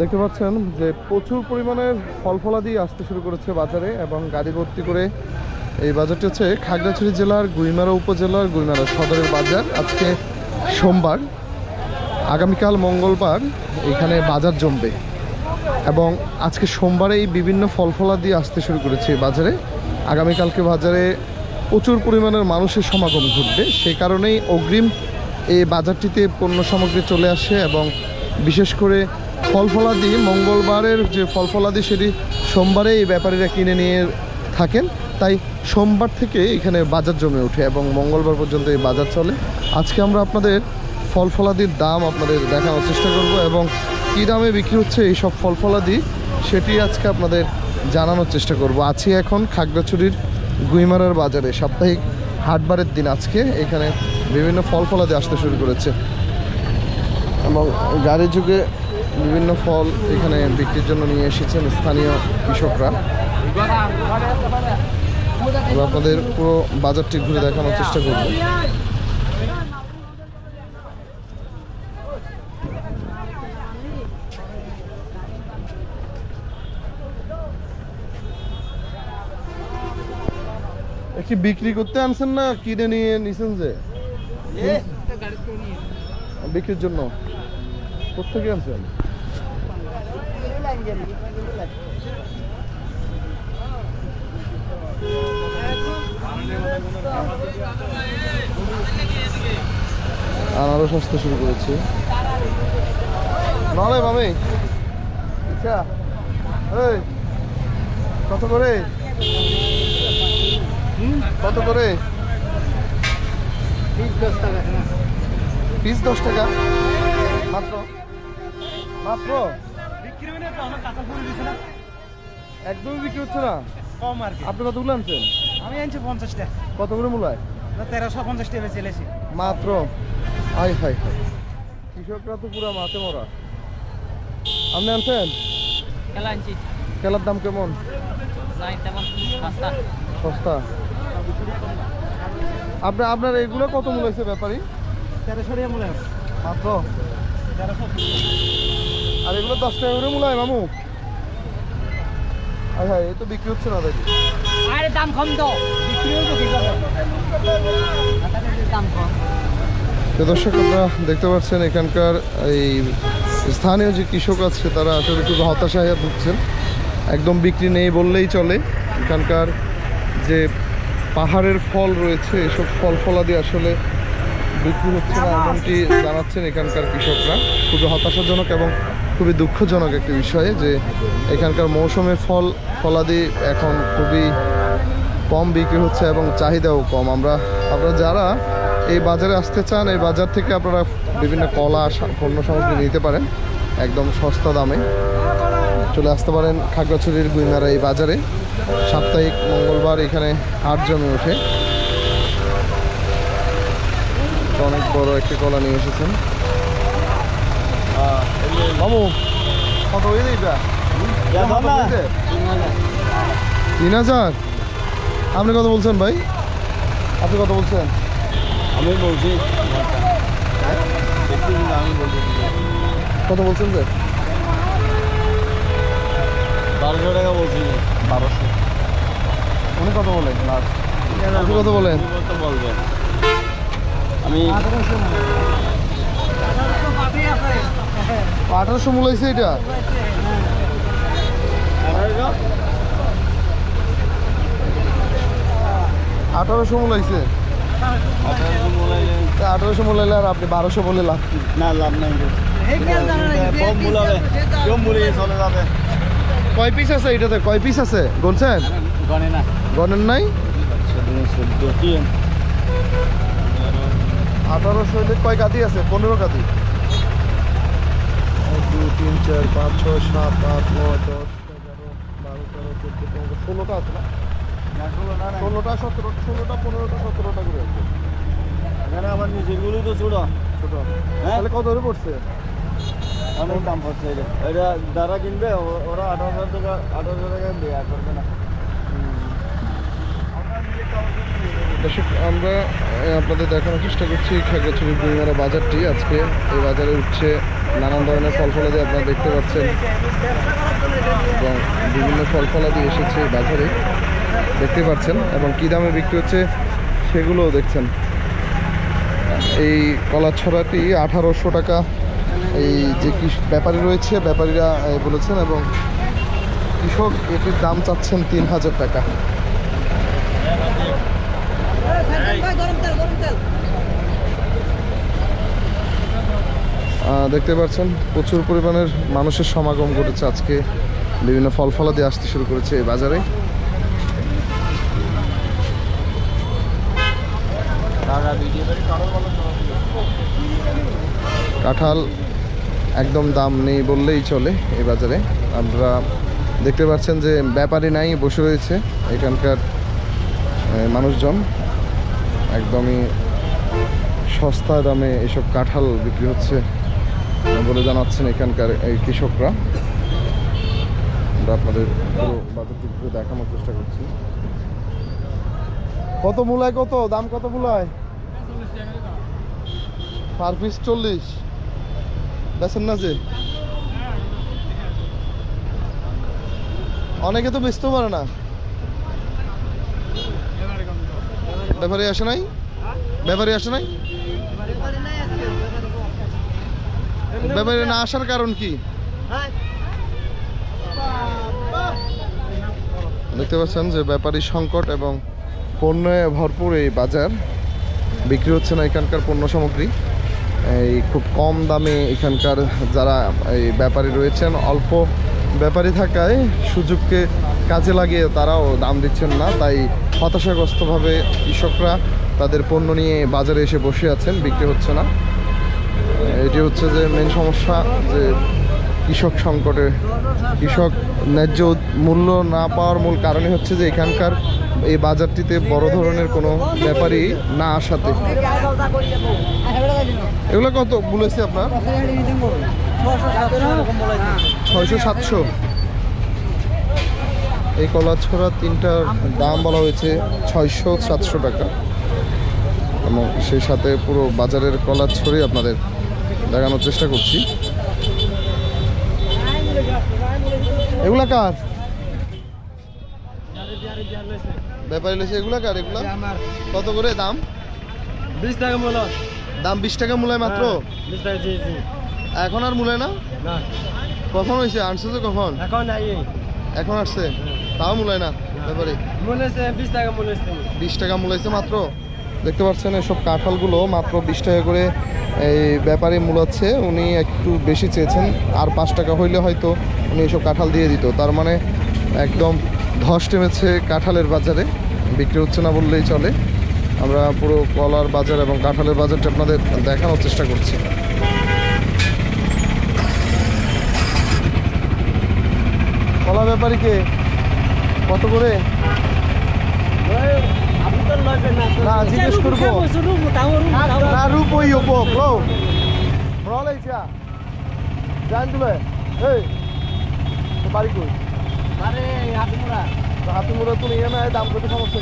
দেখতে পাচ্ছেন যে প্রচুর পরিমাণের ফল ফলাদি আসতে শুরু করেছে বাজারে এবং গাড়ি ভর্তি করে এই বাজারটি হচ্ছে খাগড়াছড়ি জেলার, গুইমারা উপজেলার, গুইমারা সদরের বাজার আজকে সোমবার। আগামীকাল মঙ্গলবার এখানে বাজার জমবে এবং আজকে সোমবারেই বিভিন্ন ফল ফলাদি আসতে শুরু করেছে বাজারে। আগামীকালকে বাজারে প্রচুর পরিমাণের মানুষের সমাগম ঘটবে। সে কারণেই অগ্রিম এই বাজারটিতে পণ্য সামগ্রী চলে আসে এবং বিশেষ করে ফল ফলাদি মঙ্গলবারের যে ফল ফলাদি সেটি সোমবারে এই ব্যাপারীরা কিনে নিয়ে থাকেন। তাই সোমবার থেকে এখানে বাজার জমে ওঠে এবং মঙ্গলবার পর্যন্ত এই বাজার চলে। আজকে আমরা আপনাদের ফল ফলাদির দাম আপনাদের দেখানোর চেষ্টা করব এবং কী দামে বিক্রি হচ্ছে এই সব ফল ফলাদি সেটি আজকে আপনাদের জানানোর চেষ্টা করব। আছি এখন খাগড়াছড়ির গুইমারার বাজারে। সাপ্তাহিক হাটবারের দিন আজকে এখানে বিভিন্ন ফল ফলাদি আসতে শুরু করেছে। এবং গাড়ি যুগে বিভিন্ন ফল এখানে বিক্রির জন্য নিয়ে এসেছেন স্থানীয় কৃষকরা। আপনাদের পুরো বাজারটি ঘুরে দেখানোর চেষ্টা করব। কি বিক্রি করতে আনছেন না? কিনে নিয়ে নিছেন যে? বিক্রির জন্য। কোথেকে আনছেন? আনারস আসতে শুরু করেছে। নালে মামি। আচ্ছা এই কত করে? হুম কত করে? পিস দশ টাকা? মাত্র? মাত্র? একদমই বিক্রি হচ্ছে না? কম আর কি। আপনি কতগুলো আনছেন? আমি আনছি পঞ্চাশটা। কত করে মূলায় তেরোশো পঞ্চাশ টাকা চলেছি মাত্র? হাই হাই হাই। কৃষকরা তো পুরো মাঠে মরা। আপনি আনছেন? খেলা আনছি। কেলার দাম কেমন? সস্তা। আপনার আপনার এগুলো কত মূল্য হয়েছে ব্যাপারী? তেরোশো টাকা মনে হয় মাত্র? তেরোশো। আর এগুলো দশ টাকা করে মূল্য হয় মামু। হায় এই তো বিক্রি হচ্ছে না দেখি। আরে দাম কম তো। বিক্রি হইব কি করে? দাম কম। তো দর্শক আপনারা দেখতে পাচ্ছেন এখানকার এই স্থানীয় যে কৃষক আছে তারা আসলে খুব হতাশায় ভুগছেন। একদম বিক্রি নেই বললেই চলে। এখানকার যে পাহাড়ের ফল রয়েছে এসব ফল ফলাদি আসলে বিক্রি হচ্ছে না এমনটি জানাচ্ছেন এখানকার কৃষকরা। খুবই হতাশাজনক এবং খুবই দুঃখজনক একটি বিষয় যে এখানকার মৌসুমের ফল, ফলাদি এখন খুবই কম বিক্রি হচ্ছে এবং চাহিদাও কম। আমরা, আপনারা যারা এই বাজারে আসতে চান, এই বাজার থেকে আপনারা বিভিন্ন কলা পণ্য সামগ্রী নিতে পারেন একদম সস্তা দামে। চলে আসতে পারেন খাগড়াছড়ির গুইমারা এই বাজারে। সাপ্তাহিক মঙ্গলবার এখানে হাট জমে ওঠে। অনেক বড় একটি কলা নিয়ে এসেছেন। হইলে এটা কত হইছে? তিন হাজার আপনি কত বলছেন ভাই? আপনি কত বলছেন? আমি বলছি। বলছি। কত বলছেন যে? বারোশো টাকা বলছি। বারোশো। উনি কত বলেন আপনি কত বলেন। আমি আঠারোশো মূল হয়েছে এটা? আঠারোশো মূল হয়েছে? আঠারোশো মূল হলে আর আপনি বারোশো বলে লাভ কি? না লাভ নাই কয় পিস আছে এটাতে? কয় পিস আছে? বলছেন গনে গণেন নাই? আঠারোশো কয় কাতি আছে? পনেরো কাতি দুই তিন চার পাঁচ ছয় সাত আট নয় দশ এগারো বারো তেরো চোদ্দ পনেরো ষোলোটা আছে না? ষোলোটা সতেরো ষোলোটা পনেরোটা সতেরোটা করে আছে। এখানে আমার নিজেরগুলোই তো ছোট। ছোট। হ্যাঁ? তাহলে কত করে পড়ছে? অনেক দাম পড়ছে এটা এটা যারা কিনবে ওরা আঠারোশো টাকা আঠারোশো টাকা দেয়া করবে না। দর্শক আমরা আপনাদের দেখানোর চেষ্টা করছি খাগড়াছড়ি বইমারা বাজারটি। আজকে এই বাজারে উঠছে নানান ধরনের ফল ফলাদি আপনারা দেখতে পাচ্ছেন এবং বিভিন্ন ফল ফলাদি এসেছে বাজারে দেখতে পাচ্ছেন এবং কী দামে বিক্রি হচ্ছে সেগুলোও দেখছেন এই কলার ছড়াটি আঠারোশো টাকা এই যে ব্যাপারী রয়েছে ব্যাপারীরা বলেছেন এবং কৃষক এটির দাম চাচ্ছেন তিন হাজার টাকা দেখতে পাচ্ছেন, প্রচুর পরিমাণের মানুষের সমাগম ঘটেছে আজকে। বিভিন্ন ফল ফলাদি আসতে শুরু করেছে এই বাজারে। কাঁঠাল একদম দাম নেই বললেই চলে এই বাজারে। আমরা দেখতে পাচ্ছেন যে ব্যাপারী নাই, বসে রয়েছে এখানকার মানুষজন। একদমই সস্তা দামে এসব কাঁঠাল বিক্রি হচ্ছে। বলে জানাচ্ছেন এখানকার এই কৃষকরা। আমরা আপনাদের পুরো বাজারটি ঘুরে দেখানোর চেষ্টা করছি। কত মূলায় কত? দাম কত মূলায়? পার পিস চল্লিশ। বেছেন না যে? অনেকে তো বেচতেও পারে না। ব্যাপারে আসে নাই? ব্যাপারে আসে নাই? ব্যাপারে না আসার কারণ কি? দেখতে পাচ্ছেন যে ব্যাপারী সংকট এবং পণ্যে ভরপুর এই বাজার। বিক্রি হচ্ছে না এখানকার পণ্য সামগ্রী। এই খুব কম দামে এখানকার যারা এই ব্যাপারী রয়েছেন অল্প ব্যাপারী থাকায় সুযোগকে কাজে লাগিয়ে তারাও দাম দিচ্ছেন না। তাই হতাশাগ্রস্তভাবে কৃষকরা তাদের পণ্য নিয়ে বাজারে এসে বসে আছেন বিক্রি হচ্ছে না। এটি হচ্ছে যে মেন সমস্যা যে কৃষক সংকটে। কৃষক ন্যায্য মূল্য না পাওয়ার মূল কারণই হচ্ছে যে এখানকার এই বাজারটিতে বড় ধরনের কোনো ব্যাপারই না আসাতে। এগুলো কত বলেছি আপনার? ছয়শো সাতশো। এই কলার ছড়া তিনটার দাম বলা হয়েছে ছয়শো সাতশো টাকা। এবং সেই সাথে পুরো বাজারের কলার ছড়ি আপনাদের দেখানোর চেষ্টা করছি। এগুলা কার? ব্যাপারী লেছে এগুলা কার এগুলা? কত করে দাম? বিশ টাকা মূল্য। দাম বিশ টাকা মূলায় মাত্র? জি এখন আর মূলায় না? না। কখন হয়েছে? আনছে তো কখন? এখন এখন আসছে? তাও মূলায় না ব্যাপারে? বিশ টাকা বিশ টাকা মূলাইছে মাত্র? দেখতে পাচ্ছেন, এসব কাঁঠালগুলো মাত্র বিশ টাকা করে এই ব্যাপারে মূলাচ্ছে। উনি একটু বেশি চেয়েছেন, আর পাঁচ টাকা হইলে হয়তো উনি এসব কাঁঠাল দিয়ে দিত। তার মানে একদম ধস টেমেছে কাঁঠালের বাজারে। বিক্রি হচ্ছে না বললেই চলে। আমরা পুরো কলার বাজার এবং কাঁঠালের বাজারটা আপনাদের দেখানোর চেষ্টা করছি। কলা ব্যাপারীকে কত করে আপনি তো লবেন না না জিজ্ঞেস করব না রূপ ওই উপক লো মরলে ইচ্ছা জান তুলে। এই তো বাড়ি কই আরে আপনি মোরা তো হাতি মুড়ে তো না দাম কত সমস্যা